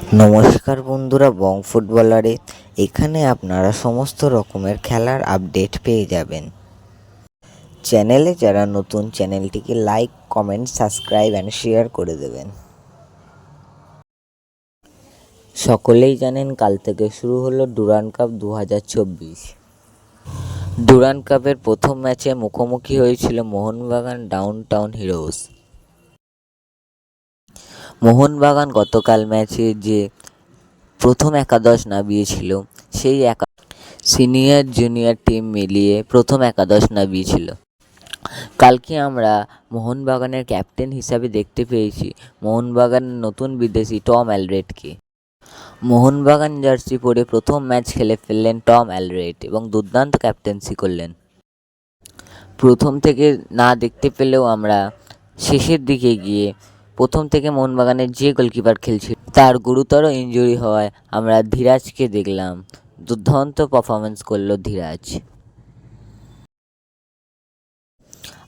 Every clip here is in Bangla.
নমস্কার বন্ধুরা, বং ফুটবলারে। এখানে আপনারা সমস্ত রকমের খেলার আপডেট পেয়ে যাবেন। চ্যানেলে যারা নতুন, চ্যানেলটিকে like, comment, subscribe and share করে দেবেন। সকলেই জানেন কাল থেকে শুরু হলো ডুরান কাপ দু হাজার চব্বিশ। ডুরান কাপের প্রথম ম্যাচে মুখোমুখি হয়েছিল Mohun Bagan down town heroes Mohun Bagan গতকাল ম্যাচে যে প্রথম একাদশ নামিয়েছিল, সেই একা সিনিয়র, জুনিয়র টিম মিলিয়ে প্রথম একাদশ নামিয়েছিল। কালকে আমরা মোহনবাগানের ক্যাপ্টেন হিসাবে দেখতে পেয়েছি মোহনবাগানের নতুন বিদেশি টম অ্যালরেডকে। মোহনবাগান জার্সি পরে প্রথম ম্যাচ খেলে ফেললেন টম অ্যালরেড এবং দুর্দান্ত ক্যাপ্টেন্সি করলেন। প্রথম থেকে না দেখতে পেলেও আমরা শেষের দিকে গিয়ে প্রথম থেকে মোহনবাগানের যে গোলকিপার খেলছিল, তার গুরুতর ইনজুরি হওয়ায় আমরা ধীরাজকে দেখলাম। দুর্দান্ত পারফরমেন্স করল ধীরাজ।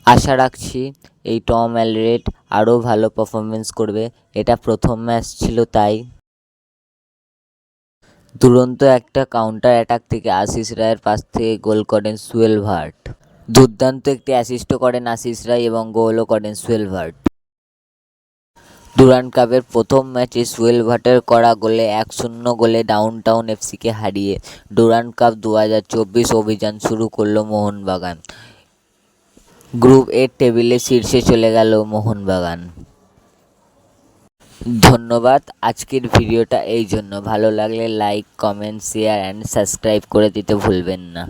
আশা রাখছি এই টম অ্যালরেড আরও ভালো পারফরমেন্স করবে। এটা প্রথম ম্যাচ ছিল তাই। দুরন্ত একটা কাউন্টার অ্যাটাক থেকে আশিস রায়ের পাশ থেকে গোল করেন সুয়েল ভার্ট দুর্দান্ত একটি অ্যাসিস্টও করেন আশিস রায় এবং গোলও করেন সুয়েল ভার্ট ডুরান্ড কাপের প্রথম ম্যাচে সুয়েল ভাটের করা গোলে এক শূন্য গোলে ডাউন টাউন এফসিকে হারিয়ে ডুরান্ড কাপ দু হাজার চব্বিশ অভিযান শুরু করল মোহনবাগান। গ্রুপ এর টেবিলে শীর্ষে চলে গেল মোহনবাগান। ধন্যবাদ, আজকের ভিডিওটা এই জন্য। ভালো লাগলে like comment share and subscribe করে দিতে ভুলবেন না।